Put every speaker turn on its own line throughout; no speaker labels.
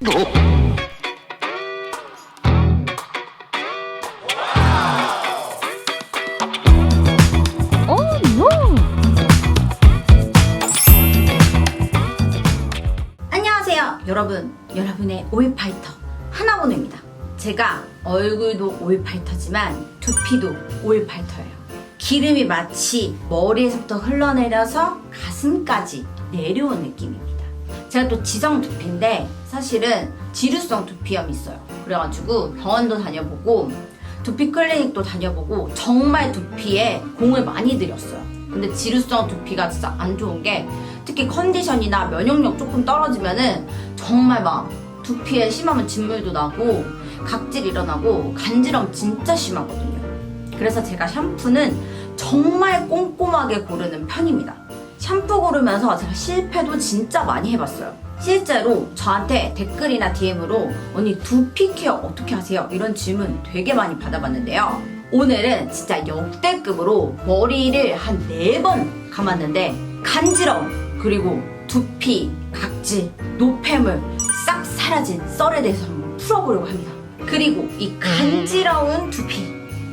오, 노!
안녕하세요 여러분. 여러분의 오일 파이터 하나번호입니다. 제가 얼굴도 오일 파이터지만 두피도 오일 파이터예요. 기름이 마치 머리에서부터 흘러내려서 가슴까지 내려온 느낌입니다 제가 또 지성 두피인데 사실은 지루성 두피염이 있어요 그래가지고 병원도 다녀보고 두피 클리닉도 다녀보고 정말 두피에 공을 많이 들였어요 근데 지루성 두피가 진짜 안 좋은 게 특히 컨디션이나 면역력 조금 떨어지면은 정말 막 두피에 심하면 진물도 나고 각질 일어나고 간지럼 진짜 심하거든요. 그래서 제가 샴푸는 정말 꼼꼼하게 고르는 편입니다. 샴푸 고르면서 제가 실패도 진짜 많이 해봤어요. 실제로 저한테 댓글이나 DM으로 언니 두피 케어 어떻게 하세요? 이런 질문 되게 많이 받아봤는데요. 오늘은 진짜 역대급으로 머리를 한 네 번 감았는데 간지러움 그리고 두피, 각질, 노폐물 싹 사라진 썰에 대해서 한번 풀어보려고 합니다. 그리고 이 간지러운 두피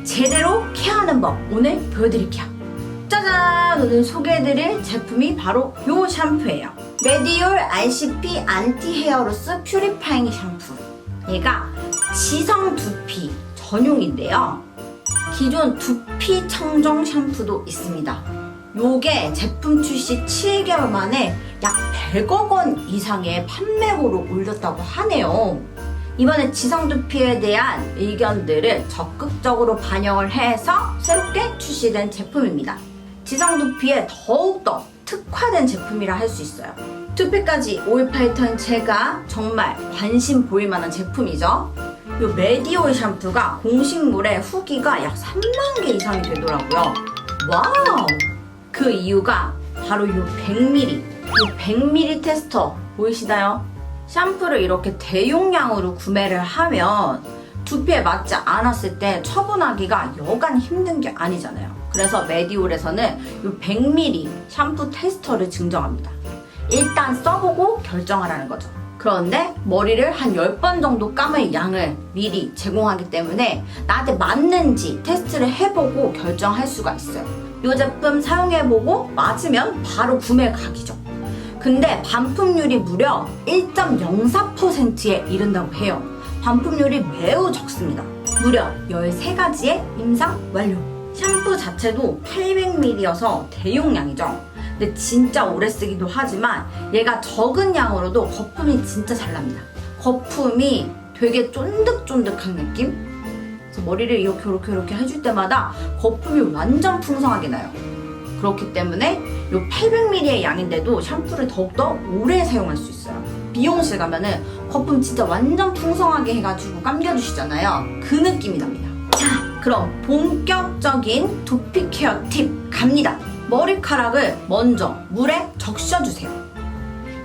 제대로 케어하는 법 오늘 보여드릴게요. 짜잔! 오늘 소개해드릴 제품이 바로 요 샴푸예요. 메디올 RCP 안티 헤어로스 퓨리파잉 샴푸. 얘가 지성 두피 전용인데요. 기존 두피 청정 샴푸도 있습니다. 요게 제품 출시 7개월 만에 약 100억 원 이상의 판매고를 올렸다고 하네요. 이번에 지성 두피에 대한 의견들을 적극적으로 반영을 해서 새롭게 출시된 제품입니다. 지성 두피에 더욱더 특화된 제품이라 할 수 있어요. 두피까지 오일 파이터인 제가 정말 관심 보일 만한 제품이죠. 요 메디오일 샴푸가 공식물의 후기가 약 3만 개 이상이 되더라고요. 와우! 그 이유가 바로 요 100ml, 요 100ml 테스터 보이시나요? 샴푸를 이렇게 대용량으로 구매를 하면 두피에 맞지 않았을 때 처분하기가 여간 힘든 게 아니잖아요. 그래서 메디올에서는 요 100ml 샴푸 테스터를 증정합니다. 일단 써보고 결정하라는 거죠. 그런데 머리를 한 10번 정도 감을 양을 미리 제공하기 때문에 나한테 맞는지 테스트를 해보고 결정할 수가 있어요. 이 제품 사용해보고 맞으면 바로 구매 각이죠. 근데 반품률이 무려 1.04%에 이른다고 해요. 반품률이 매우 적습니다. 무려 13가지의 임상 완료. 샴푸 자체도 800ml여서 대용량이죠. 근데 진짜 오래 쓰기도 하지만 얘가 적은 양으로도 거품이 진짜 잘 납니다. 거품이 되게 쫀득쫀득한 느낌? 그래서 머리를 이렇게 이렇게 이렇게 해줄 때마다 거품이 완전 풍성하게 나요. 그렇기 때문에 이 800ml의 양인데도 샴푸를 더욱더 오래 사용할 수 있어요. 미용실 가면은 거품 진짜 완전 풍성하게 해가지고 감겨주시잖아요. 그 느낌이 납니다. 자, 그럼 본격적인 두피 케어 팁 갑니다. 머리카락을 먼저 물에 적셔주세요.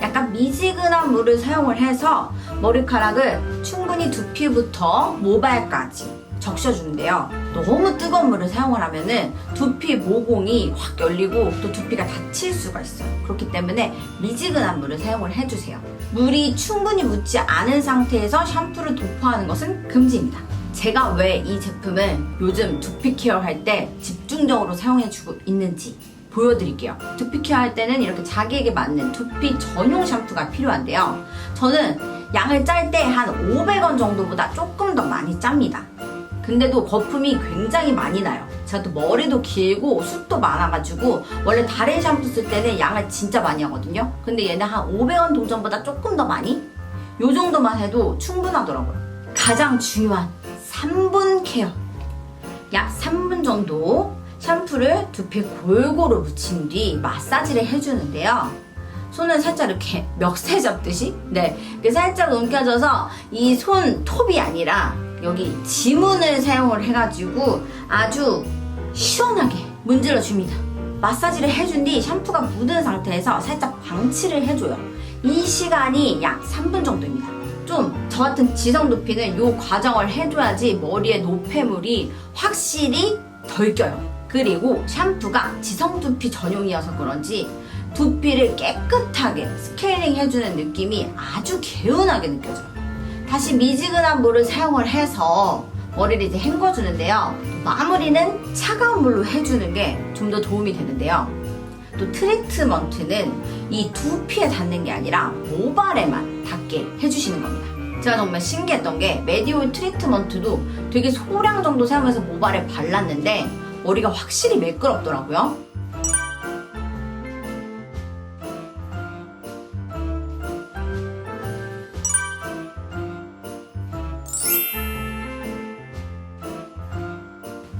약간 미지근한 물을 사용을 해서 머리카락을 충분히 두피부터 모발까지 적셔주는데요. 너무 뜨거운 물을 사용을 하면은 두피 모공이 확 열리고 또 두피가 다칠 수가 있어요. 그렇기 때문에 미지근한 물을 사용을 해주세요. 물이 충분히 묻지 않은 상태에서 샴푸를 도포하는 것은 금지입니다. 제가 왜 이 제품을 요즘 두피 케어 할 때 집중적으로 사용해주고 있는지 보여드릴게요. 두피 케어 할 때는 이렇게 자기에게 맞는 두피 전용 샴푸가 필요한데요. 저는 양을 짤 때 한 500원 정도보다 조금 더 많이 짭니다. 근데도 거품이 굉장히 많이 나요. 제가 또 머리도 길고 숱도 많아가지고 원래 다른 샴푸 쓸 때는 양을 진짜 많이 하거든요. 근데 얘는 한 500원 동전보다 조금 더 많이? 요 정도만 해도 충분하더라고요. 가장 중요한 3분 케어. 약 3분 정도 샴푸를 두피에 골고루 묻힌 뒤 마사지를 해주는데요. 손을 살짝 이렇게 멱새 잡듯이 네 살짝 움켜져서 이 손 톱이 아니라 여기 지문을 사용을 해가지고 아주 시원하게 문질러 줍니다. 마사지를 해준 뒤 샴푸가 묻은 상태에서 살짝 방치를 해줘요. 이 시간이 약 3분 정도입니다. 좀 저 같은 지성 두피는 이 과정을 해줘야지 머리에 노폐물이 확실히 덜 껴요. 그리고 샴푸가 지성 두피 전용이어서 그런지 두피를 깨끗하게 스케일링 해주는 느낌이 아주 개운하게 느껴져요. 다시 미지근한 물을 사용을 해서 머리를 이제 헹궈주는데요. 마무리는 차가운 물로 해주는 게 좀 더 도움이 되는데요. 또 트리트먼트는 이 두피에 닿는 게 아니라 모발에만 닿게 해주시는 겁니다. 제가 정말 신기했던 게 메디올 트리트먼트도 되게 소량 정도 사용해서 모발에 발랐는데 머리가 확실히 매끄럽더라고요.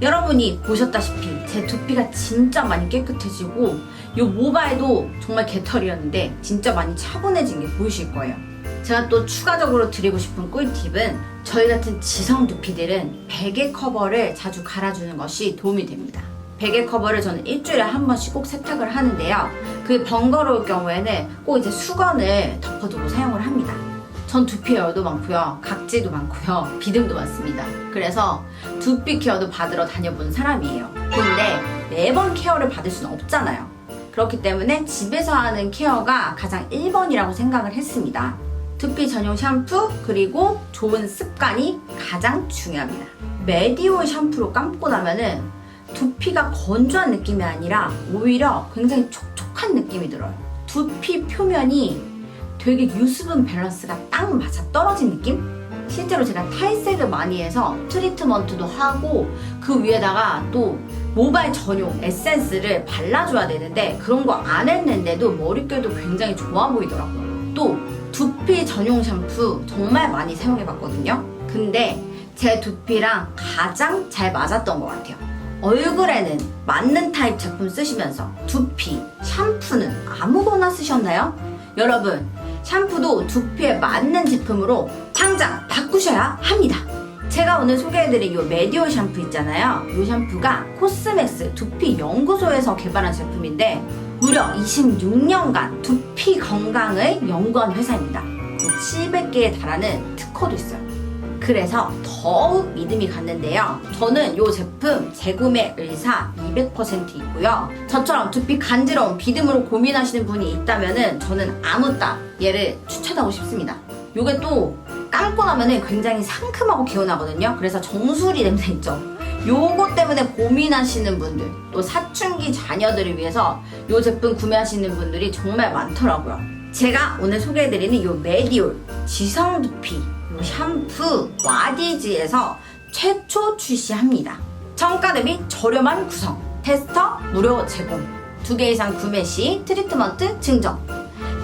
여러분이 보셨다시피 제 두피가 진짜 많이 깨끗해지고 이 모발도 정말 개털이었는데 진짜 많이 차분해진 게 보이실 거예요. 제가 또 추가적으로 드리고 싶은 꿀팁은 저희 같은 지성 두피들은 베개 커버를 자주 갈아주는 것이 도움이 됩니다. 베개 커버를 저는 일주일에 한 번씩 꼭 세탁을 하는데요. 그게 번거로울 경우에는 꼭 이제 수건을 덮어두고 사용을 합니다. 전 두피 열도 많고요. 각질도 많고요. 비듬도 많습니다. 그래서 두피 케어도 받으러 다녀본 사람이에요. 근데 매번 케어를 받을 수는 없잖아요. 그렇기 때문에 집에서 하는 케어가 가장 1번이라고 생각을 했습니다. 두피 전용 샴푸 그리고 좋은 습관이 가장 중요합니다. 메디올 샴푸로 감고 나면은 두피가 건조한 느낌이 아니라 오히려 굉장히 촉촉한 느낌이 들어요. 두피 표면이 되게 유수분 밸런스가 딱 맞아 떨어진 느낌? 실제로 제가 탈색을 많이 해서 트리트먼트도 하고 그 위에다가 또 모발 전용 에센스를 발라줘야 되는데 그런 거 안 했는데도 머릿결도 굉장히 좋아 보이더라고요. 또 두피 전용 샴푸 정말 많이 사용해봤거든요. 근데 제 두피랑 가장 잘 맞았던 것 같아요. 얼굴에는 맞는 타입 제품 쓰시면서 두피, 샴푸는 아무거나 쓰셨나요? 여러분, 샴푸도 두피에 맞는 제품으로 당장 바꾸셔야 합니다. 제가 오늘 소개해드린 이 메디올 샴푸 있잖아요. 이 샴푸가 코스맥스 두피 연구소에서 개발한 제품인데 무려 26년간 두피 건강을 연구한 회사입니다. 700개에 달하는 특허도 있어요. 그래서 더욱 믿음이 갔는데요. 저는 이 제품 재구매 의사 200% 있고요. 저처럼 두피 간지러운 비듬으로 고민하시는 분이 있다면은 저는 아무따 얘를 추천하고 싶습니다. 요게 또 감고 나면은 굉장히 상큼하고 개운하거든요. 그래서 정수리 냄새 있죠. 요거 때문에 고민하시는 분들, 또 사춘기 자녀들을 위해서 요 제품 구매하시는 분들이 정말 많더라고요. 제가 오늘 소개해드리는 요 메디올 지성 두피 요 샴푸 와디즈에서 최초 출시합니다. 정가 대비 저렴한 구성, 테스터 무료 제공, 두개 이상 구매 시 트리트먼트 증정,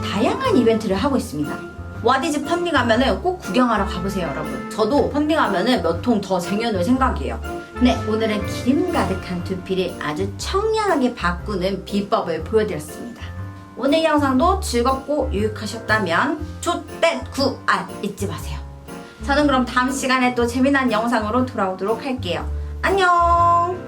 다양한 이벤트를 하고 있습니다. 와디즈 펀딩 하면은 꼭 구경하러 가보세요, 여러분. 저도 펀딩 하면은 몇 통 더 쟁여놓을 생각이에요. 네, 오늘은 기름 가득한 두피를 아주 청량하게 바꾸는 비법을 보여드렸습니다. 오늘 영상도 즐겁고 유익하셨다면 조댓 구알 잊지 마세요. 저는 그럼 다음 시간에 또 재미난 영상으로 돌아오도록 할게요. 안녕!